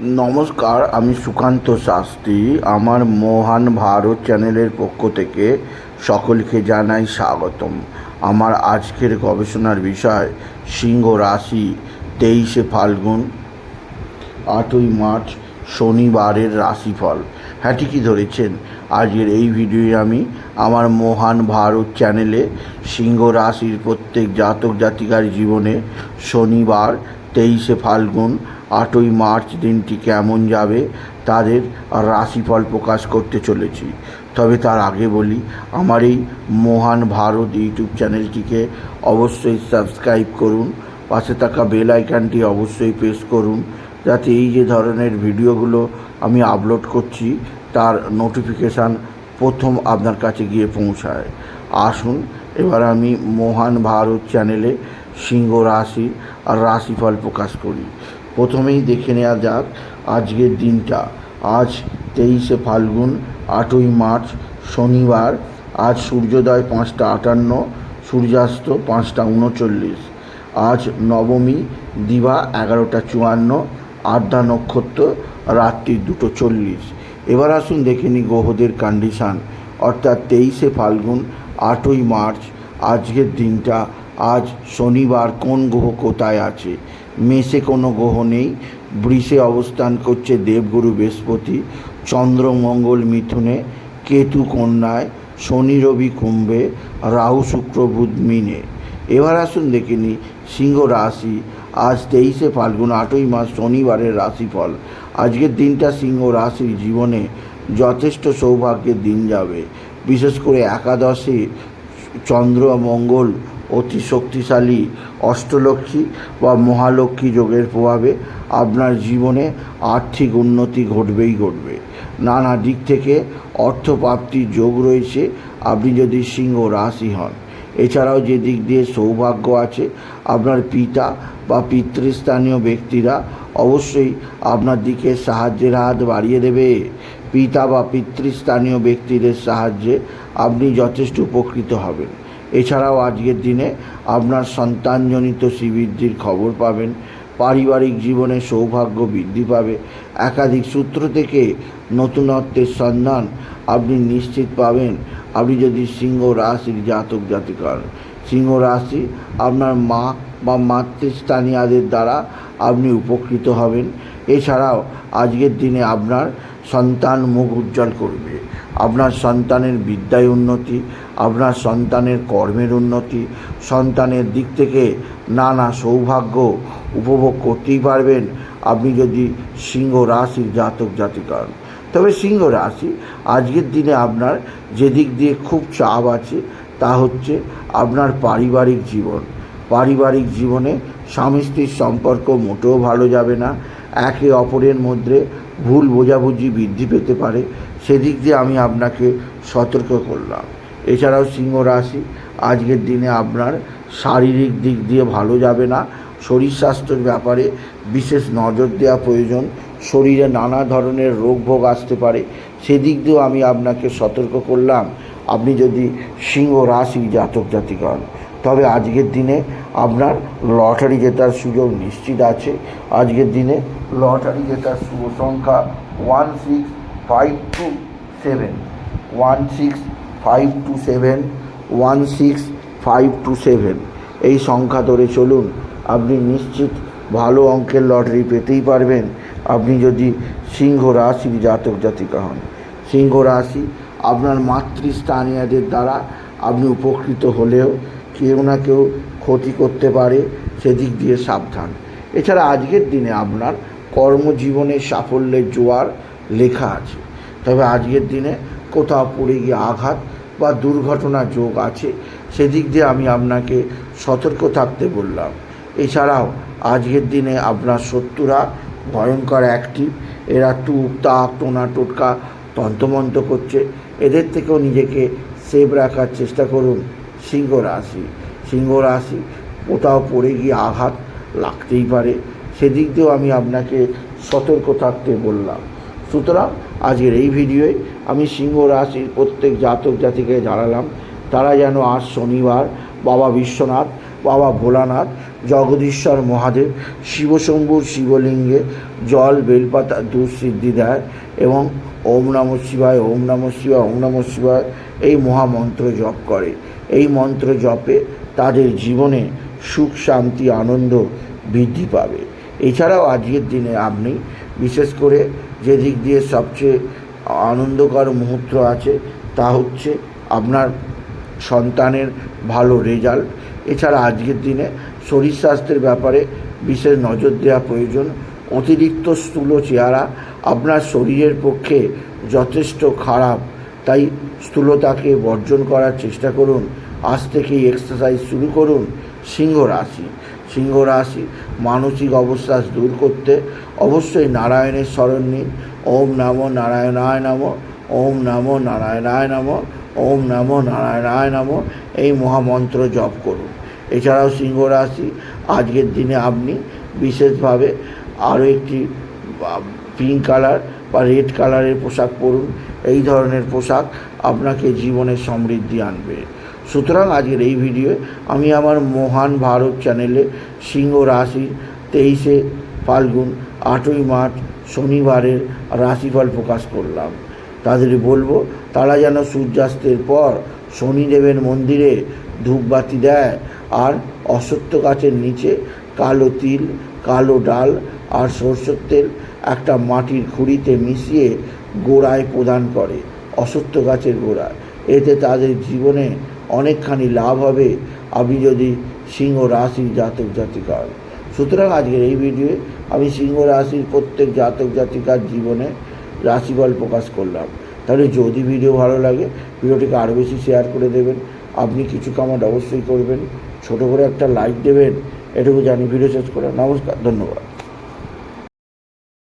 নমস্কার, আমি সুকান্ত শাস্ত্রী। আমার মহান ভারত চ্যানেলের পক্ষ থেকে সকলকে জানাই স্বাগতম। আমার আজকের গবেষণার বিষয়, সিংহ রাশি, তেইশে ফাল্গুন, আটই মার্চ, শনিবারের রাশিফল। হ্যাঁ ঠিকই ধরেছেন। আজকের এই ভিডিওয়ে আমি আমার মহান ভারত চ্যানেলে সিংহ রাশির প্রত্যেক জাতক জাতিকার জীবনে শনিবার, তেইশে ফাল্গুন আটই মার্চ দিনটি কেমন যাবে তাদের রাশিফল প্রকাশ করতে চলেছি। তবে তার আগে বলি, আমার এই মহান ভারত ইউটিউব চ্যানেলটিকে অবশ্যই সাবস্ক্রাইব করুন, পাশে থাকা বেল আইকনটি অবশ্যই প্রেস করুন, যাতে এই যে ধরনের ভিডিওগুলো আমি আপলোড করছি, তার নোটিফিকেশান প্রথম আপনার কাছে গিয়ে পৌঁছায়। আসুন, এবার আমি মহান ভারত চ্যানেলে সিংহ রাশি আর রাশিফল প্রকাশ করি। প্রথমেই দেখে নেওয়া যাক আজকের দিনটা। আজ তেইশে ফাল্গুন, আটই মার্চ, শনিবার, আজ সূর্যোদয় পাঁচটা আটান্ন, সূর্যাস্ত পাঁচটা উনচল্লিশ। আজ নবমী, দিবা এগারোটা চুয়ান্ন, আদ্যা নক্ষত্র, রাত্রি দুটো চল্লিশ। এবার আসুন দেখে নিই গ্রহদের কন্ডিশান অর্থাৎ তেইশে ফাল্গুন, আটই মার্চ, আজকের দিনটা। আজ শনিবার কোন গ্রহ কোথায় আছে? মেষে কোনো গ্রহ নেই। বৃষে অবস্থান করছে দেবগুরু বৃহস্পতি চন্দ্র মঙ্গল মিথুনে, কেতু কন্যায়, শনি রবি কুম্ভে, রাহু শুক্র বুধ মিনে। এবার আসুন দেখে সিংহ রাশি। আজ তেইশে ফাল্গুন, আটই মাস শনিবারের রাশিফল। আজকের দিনটা সিংহ রাশির জীবনে যথেষ্ট সৌভাগ্যের দিন যাবে। বিশেষ করে একাদশে চন্দ্র মঙ্গল অতি শক্তিশালী অষ্টলক্ষ্মী বা মহালক্ষ্মী যোগের প্রভাবে আপনার জীবনে আর্থিক উন্নতি ঘটবেই ঘটবে। নানা দিক থেকে অর্থপ্রাপ্তির যোগ রয়েছে, আপনি যদি সিংহ রাশি হন। এছাড়াও যে দিক দিয়ে সৌভাগ্য আছে, আপনার পিতা বা পিতৃস্থানীয় ব্যক্তিরা অবশ্যই আপনার দিকে সাহায্যের হাত বাড়িয়ে দেবে। পিতা বা পিতৃস্থানীয় ব্যক্তিদের সাহায্যে আপনি যথেষ্ট উপকৃত হবেন। এছাড়াও আজকের দিনে আপনার সন্তানজনিত শ্রীবৃদ্ধির খবর পাবেন পারিবারিক জীবনে সৌভাগ্য বৃদ্ধি পাবে একাধিক সূত্র থেকে নতুনত্বের সন্ধান আপনি নিশ্চিত পাবেন। আপনি যদি সিংহ রাশির জাতক জাতিকা হন। সিংহ রাশি আপনার মা বা মাতৃস্থানীয়দের দ্বারা আপনি উপকৃত হবেন। এছাড়াও আজকের দিনে আপনার সন্তান মুখ উজ্জ্বল করবে। আপনার সন্তানের বিদ্যায় উন্নতি, আপনার সন্তানের কর্মের উন্নতি, সন্তানের দিক থেকে নানা সৌভাগ্য উপভোগ করতেই পারবেন। আপনি যদি সিংহ রাশির জাতক জাতিকা হন। তবে সিংহ রাশি আজকের দিনে আপনার যে দিক দিয়ে খুব চাপ আছে, তা হচ্ছে আপনার পারিবারিক জীবন। পারিবারিক জীবনে স্বামী স্ত্রীর সম্পর্ক মোটেও ভালো যাবে না। একে অপরের মধ্যে ভুল বোঝাবুঝি বৃদ্ধি পেতে পারে। সেদিক দিয়ে আমি আপনাকে সতর্ক করলাম। এছাড়াও সিংহ রাশি আজকের দিনে আপনার শারীরিক দিক দিয়ে ভালো যাবে না। শরীর স্বাস্থ্যের ব্যাপারে বিশেষ নজর দেওয়া প্রয়োজন। শরীরে নানা ধরনের রোগ ভোগ আসতে পারে। সেদিক দিয়েও আমি আপনাকে সতর্ক করলাম। আপনি যদি সিংহ রাশি জাতক জাতিকা হন, তবে আজকের দিনে আপনার লটারি জেতার সুযোগ নিশ্চিত আছে। আজকের দিনে লটারি জেতার শুভ সংখ্যা one six five two seven. One six five two seven, one six five two seven. এই সংখ্যা ধরে চলুন। আপনি নিশ্চিত ভালো অঙ্কের লটারি পেতেই পারবেন। আপনি যদি সিংহ রাশির জাতক জাতিকা হন। সিংহ রাশি আপনার মাতৃস্থানীয়দের দ্বারা আপনি উপকৃত হলেও কেউ না কেউ ক্ষতি করতে পারে, সেদিক দিয়ে সাবধান। এছাড়া আজকের দিনে আপনার কর্মজীবনে সাফল্যের জোয়ার লেখা আছে। তবে আজকের দিনে কোথাও পড়ে গিয়ে আঘাত বা দুর্ঘটনা যোগ আছে, সেদিক দিয়ে আমি আপনাকে সতর্ক থাকতে বললাম। আজকের দিনে আপনার শত্রুরা ভয়ঙ্কর অ্যাক্টিভ এরা তুক তাক, টোনা, টোটকা তন্তমন্ত করছে। এদের থেকেও নিজেকে সেভ রাখার চেষ্টা করুন সিংহ রাশি। সিংহ রাশি কোথাও পড়ে গিয়ে আঘাত লাগতেই পারে। সেদিক দিয়েও আমি আপনাকে সতর্ক থাকতে বললাম। সুতরাং আজকের এই ভিডিওয়ে আমি সিংহ রাশির প্রত্যেক জাতক জাতিকে জানালাম, তারা যেন আজ শনিবার, বাবা বিশ্বনাথ বাবা ভোলানাথ, জগদীশ্বর মহাদেব, শিবশম্ভুর শিবলিঙ্গে জল, বেলপাতা দুঃসিদ্ধি দেয় এবং ওম নম শিবায়, ওম নম শিবায়, ওম নম শিবায় এই মহামন্ত্র জপ করে। এই মন্ত্র জপে তাদের জীবনে সুখ, শান্তি, আনন্দ বৃদ্ধি পাবে। এছাড়াও আজকের দিনে আপনি, বিশেষ করে যে দিক দিয়ে সবচেয়ে আনন্দকর মুহূর্ত আছে, তা হচ্ছে আপনার সন্তানের ভালো রেজাল্ট। এছাড়া আজকের দিনে শরীর স্বাস্থ্যের ব্যাপারে বিশেষ নজর দেওয়া প্রয়োজন। অতিরিক্ত স্থূল চেহারা আপনার শরীরের পক্ষে যথেষ্ট খারাপ। তাই স্থূলতাকে বর্জন করার চেষ্টা করুন। আজ থেকেই এক্সারসাইজ শুরু করুন সিংহ রাশি। সিংহ রাশি মানসিক অবস্থা দূর করতে অবশ্যই নারায়ণের স্মরণ নিন। ওম নমো নারায়ণায় নমঃ, ওম নমো নারায়ণায় নমঃ, ওম নমো নারায়ণায় নমঃ, এই মহামন্ত্র জপ করুন। এছাড়াও সিংহ রাশি, আজকের দিনে আপনি বিশেষভাবে আরও একটি পিঙ্ক কালার বা রেড কালারের পোশাক পরুন। এই ধরনের পোশাক আপনাকে জীবনে সমৃদ্ধি আনবে। সুতরাং আজকের এই ভিডিওয়ে আমি আমার মহান ভারত চ্যানেলে সিংহ রাশি তেইশে ফাল্গুন, আটই মার্চ শনিবারের রাশিফল প্রকাশ করলাম। তাদের বলব, তারা যেন সূর্যাস্তের পর শনিদেবের মন্দিরে ধূপবাতি দেয় আর অসত্য গাছের নিচে কালো তিল, কালো ডাল আর সরষের তেল একটা মাটির খুঁড়িতে মিশিয়ে গোড়ায় প্রদান করে অসত্য গাছের গোড়ায়। এতে তাদের জীবনে অনেকখানি লাভ হবে আপনি যদি সিংহ রাশির জাতক জাতিকা সুতরাং আজকের এই ভিডিওয়ে আমি সিংহ রাশির প্রত্যেক জাতক জাতিকার জীবনে রাশিফল প্রকাশ করলাম। তাহলে যদি ভিডিও ভালো লাগে, ভিডিওটিকে আরও বেশি শেয়ার করে দেবেন। আপনি কিছু কামাট অবশ্যই করবেন। ছোটো করে একটা লাইক দেবেন এটুকু জানি ভিডিও শেষ করে। নমস্কার ধন্যবাদ।